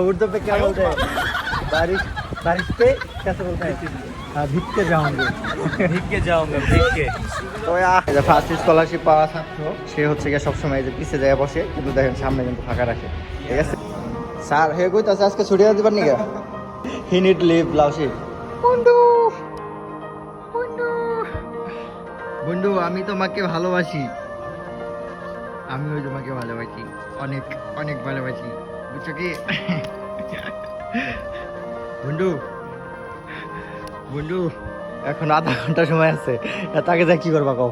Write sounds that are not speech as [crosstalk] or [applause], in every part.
उर्दू पे क्या बोलते हैं बारिश बारिश पे कैसे बोलते हैं हाँ भीग के जाओगे ভিক কে যাওঙ্গা ভিক কে তো ফার্স্ট স্কলারশিপ পাওয়া ছাত্র সে হচ্ছে গিয়ে সবসময় যে পিছিয়ে যায় বসে কিন্তু দেখেন সামনে কিন্তু ফাঁকা রাখে ঠিক আছে স্যার হে কইতাছে আজকে ছুটি দিতে পারনি গা হি নিড লিভ লাউসি বন্ধু বন্ধু বন্ধু আমি তোমাকে ভালোবাসি আমিও তোমাকে ভালোবাসি অনেক অনেক ভালোবাসি বুঝছো কি বন্ধু বন্ধু, এখন আধা ঘণ্টা সময় আছে। তাকে যা কি করবা কও?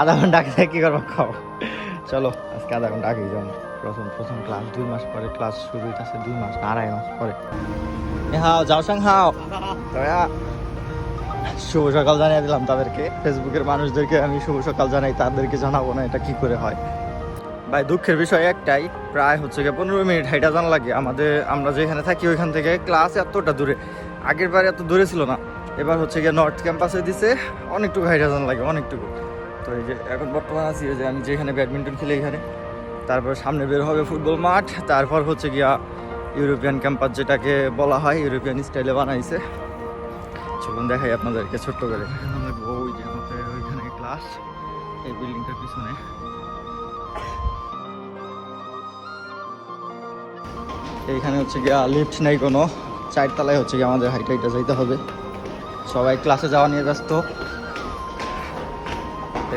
আধা ঘণ্টা আগে যা কি করবা কও? চলো, আজকে আধা ঘণ্টা আগেই যাব। প্রথম প্রথম ক্লাস দুই মাস পরে ক্লাস শুরু হইতেছে দুই মাস আড়াই মাস পরে। হাও, যাও সাং হাও শুভ সকাল জানিয়ে দিলাম তাদেরকে। ফেসবুকের মানুষদেরকে আমি শুভ সকাল জানাই, তাদেরকে জানাব না এটা কি করে হয়। ভাই, দুঃখের বিষয় একটাই, প্রায় হচ্ছে গিয়ে পনেরো মিনিট হাইটা জানা লাগে। আমাদের, আমরা যেখানে থাকি ওইখান থেকে ক্লাস এতটা দূরে। আগের বার এত দূরে ছিল না। এবার হচ্ছে গিয়ে নর্থ ক্যাম্পাসে দিছে, অনেকটুকু হাইটা জানা লাগে, অনেকটুকু। তো এই যে এখন বর্তমান আছি যে আমি যেখানে ব্যাডমিন্টন খেলি এখানে। তারপর সামনে বের হবে ফুটবল মাঠ, তারপর হচ্ছে গিয়া ইউরোপিয়ান ক্যাম্পাস যেটাকে বলা হয় ইউরোপিয়ান স্টাইলে বানাইছে। চলুন দেখাই আপনাদেরকে ছোট্ট করে। ওই যে আমাদের ওইখানে ক্লাস এই বিল্ডিংটার পিছনে। এইখানে হচ্ছে গিয়া লিফট নেই কোনো চারতলায় হচ্ছে গিয়ে আমাদের হাইট হাইটা যাইতে হবে। সবাই ক্লাসে যাওয়া নিয়ে ব্যস্ত।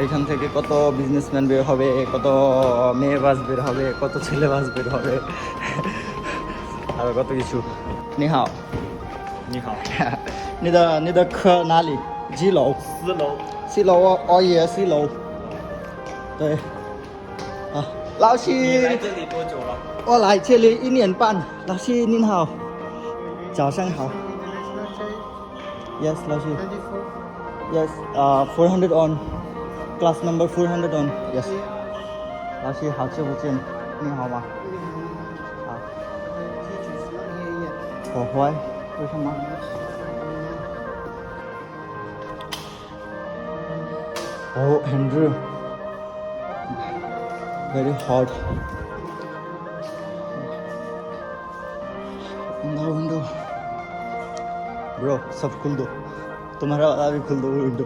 এইখান থেকে কত বিজনেসম্যান বের হবে কত মেয়ে বাস বের হবে কত ছেলে বাস বের হবে আর কত কিছু। নিহাও। নিহাও। [laughs] নিদা নিদা নালি জি লও সি লও সি লও অ ইয়ে সি লও 对，啊。老师，你来这里多久了？我来这里一年半。老师您好，早上好。Yes，老师。Yes，呃、uh,，four hundred on class number four hundred on。Yes。老师好久不见，你好吗？好。我坏，为什么？Oh, Andrew. Very hot. Open the window. Bro, सब खुल दो তোমার আমি খুল দেবো উইন্ডো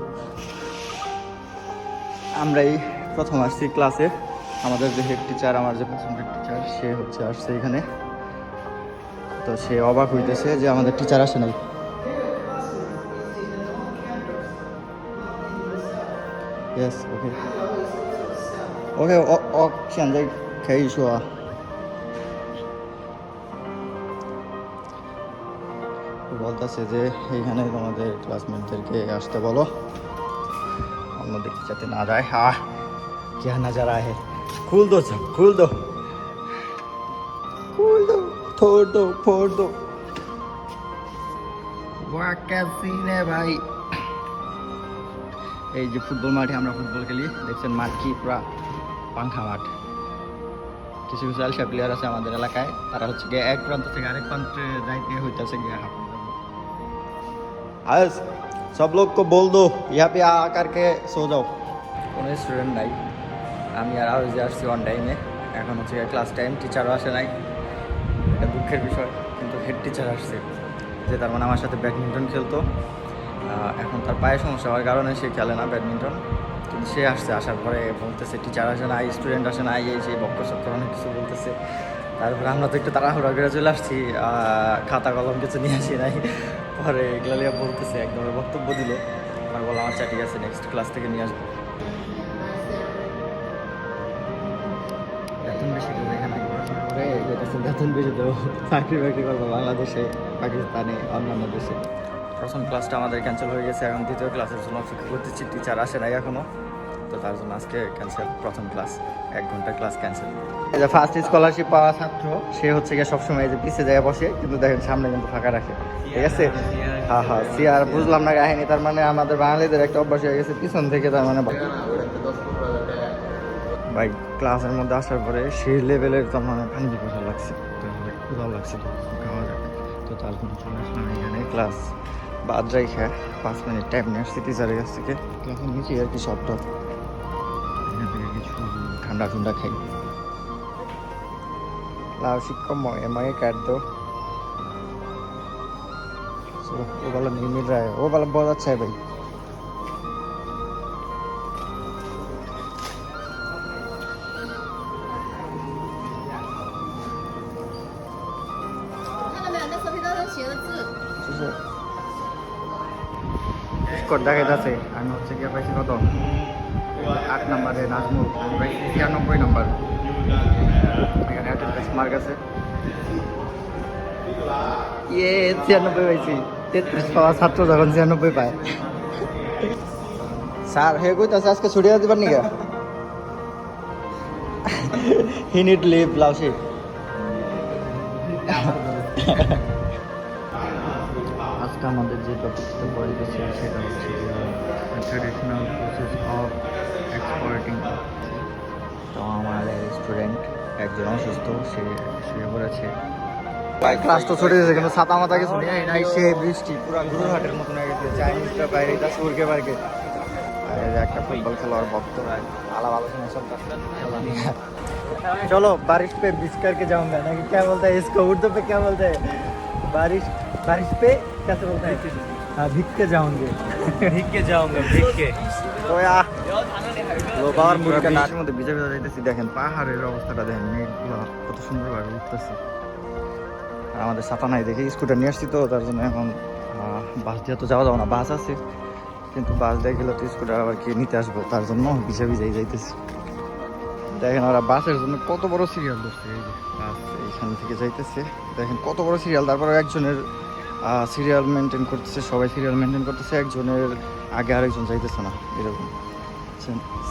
আমরা এই প্রথম আসছি ক্লাসে আমাদের যে হেড টিচার আমার যে পছন্দের টিচার সে হচ্ছে আসছে এখানে তো সে অবাক হইতেছে যে আমাদের টিচার আসে নাই Yes, OK。 OK，我我现在可以说啊。বলতেছে যে এইখানে তোমাদের ক্লাসমেটদেরকে আসতে বলো অন্যদিকে যাতে না যায় হা क्या नजर है खोल दो सब खोल दो खोल दो फोड़ दो फोड़ दो वाह क्या सीन है भाई এই যে ফুটবল মাঠে আমরা ফুটবল খেলি দেখছেন মাঠ কি পুরা পাংখা মাঠ কিছু কিছু আলসা প্লেয়ার আছে আমাদের এলাকায় তারা হচ্ছে গিয়ে এক প্রান্ত থেকে আরেক প্রান্তে যাইতে হইতেছে গিয়ে হাঁপ আজ সব লোক কো বল দো ইহা পে আ করকে সো যাও। কোনো স্টুডেন্ট নাই। আমি আর আরও যে আসছি অন টাইমে এখন হচ্ছে ক্লাস টাইম টিচারও আসে নাই। এটা দুঃখের বিষয় কিন্তু হেড টিচার আসছে। যে তার মানে আমার সাথে ব্যাডমিন্টন খেলতো। এখন তার পায়ে সমস্যা হওয়ার কারণে সে খেলে না ব্যাডমিন্টন সে আসছে, আসার পরে বলতেছে টিচার আসে না স্টুডেন্ট আসে না এই সেই বক্র সক্কর অনেক কিছু বলতেছে। তারপরে আমরা তো একটু তাড়াহুড়া করে চলে আসছি খাতা, কলম কিছু নিয়ে আসি নাই। পরে এগুলো নিয়ে বলতেছে একদম বক্তব্য দিল। আমার বললাম আচ্ছা ঠিক আছে নেক্সট ক্লাস থেকে নিয়ে আসব। বেশি দেবো বেশি দেবো। চাকরি বাকরি করব বাংলাদেশে, পাকিস্তানে, অন্যান্য দেশে। প্রথম ক্লাসটা আমাদের ক্যান্সেল হয়ে গেছে, এখন দ্বিতীয় ক্লাসের জন্য অপেক্ষা করতেছি। টিচার আসে নাই এখনও, তো তার জন্য আজকে ক্যান্সেল প্রথম ক্লাস এক ঘণ্টা ক্লাস ক্যান্সেল যে ফার্স্ট স্কলারশিপ পাওয়া ছাত্র, সে হচ্ছে গিয়ে সবসময় যে পিছিয়ে যায় বসে, কিন্তু দেখেন সামনে কিন্তু ফাঁকা রাখে। ঠিক আছে? হ্যাঁ হ্যাঁ আর বুঝলাম না কাহিনী, তার মানে আমাদের বাঙালিদের একটা অভ্যাস হয়ে গেছে, পিছন থেকে তার মানে ভাই ক্লাসের মধ্যে আসার পরে সেই লেভেলের তো মানে পানি পিপাসা লাগছে ক্ষুধাও লাগছে, তো তার আসলাম এখানে ক্লাস বাদ রাইখা, পাঁচ মিনিট টাইম নিয়ে আসছি টিচারের কাছ থেকে। এখন নিচে আর কি সবটা কিছু ঠান্ডা ঠান্ডা খাই। লাউ শিক্ষক এমাই কাট দো ও বলা নির্মিল রায় ও বলা বজাচ্ছে ভাই স্কোর দেখাইতেছে আমি হচ্ছে গিয়ে পাইছি কত? আট নম্বরে নাজমুল। আমি পাইছি ছিয়ানব্বই নম্বর। এখানে অ্যাটেন্ডেন্স মার্ক আছে। ইয়ে ছিয়ানব্বই পাইছি। তেত্রিশ পাওয়া ছাত্র যখন ছিয়ানব্বই পায়। স্যার, হে কইতাছে, আজকে ছুটি দিবার নিকা? হি নিড লিভ লাউসি। আজকে আমাদের যে টপিকটা পড়েছে সেটা হচ্ছে ট্রেডিশনাল প্রসেস অফ এক্সপোর্টিং তো আমাদের স্টুডেন্ট একজন অসুস্থ সে শুয়ে পড়েছে ক্লাস তো ছুটে গেছে কিন্তু ছাতা মাথা কিছু নেই নাই সে বৃষ্টি পুরো গুরুহাটের মতন হয়ে গেছে চাইনিজটা বাইরে যাচ্ছে উড়কে পার্কে আর এই যে একটা ফুটবল খেলোয়াড় ভক্ত আলাপ আলোচনা চলতেছে चलो बारिश पे बिस करके जाऊंगा ना कि क्या बोलता है इसको उर्दू पे क्या बोलते हैं बारिश बारिश पे कैसे बोलते हैं हाँ भिग के जाऊंगे भीग के जाऊंगा भीग के তো ইয়া লো পাওয়ার মুড়িটা নাচের মধ্যে ভিজে ভিজে যাইতেছি দেখেন পাহাড়ের অবস্থাটা দেখেন মেঘগুলো কত সুন্দরভাবে উঠতেছে আর আমাদের ছাতা নাই দেখে স্কুটার নিয়ে আসছি তো তার জন্য এখন আহ, বাস দিয়ে তো যাওয়া যাবে না বাস আছে কিন্তু বাস দিয়ে গেলে তো স্কুটার আবার কে নিতে আসবো তার জন্য ভিজে ভিজেই যাইতেছি দেখেন ওরা বাসের জন্য কত বড় সিরিয়াল ধরছে এই যে বাস এইখান থেকে যাইতেছে দেখেন কত বড় সিরিয়াল তারপরে একজনের সিরিয়াল মেনটেন করতেছে সবাই সিরিয়াল মেনটেন করতেছে একজনের আগে আরেকজন যাইতেছে না এরকম।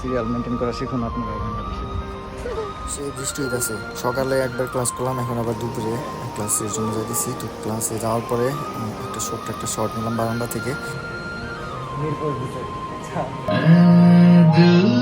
সিরিয়াল মেনটেন করা শিখুন আপনারা। সেই বৃষ্টি হইতেছে। সকালে একবার ক্লাস করলাম এখন আবার দুপুরে ক্লাসের জন্য যাইতেছি। তো ক্লাসে যাওয়ার পরে একটা শর্ট একটা শর্ট নিলাম বারান্দা থেকে। মিরপুর ভিতরে। दिल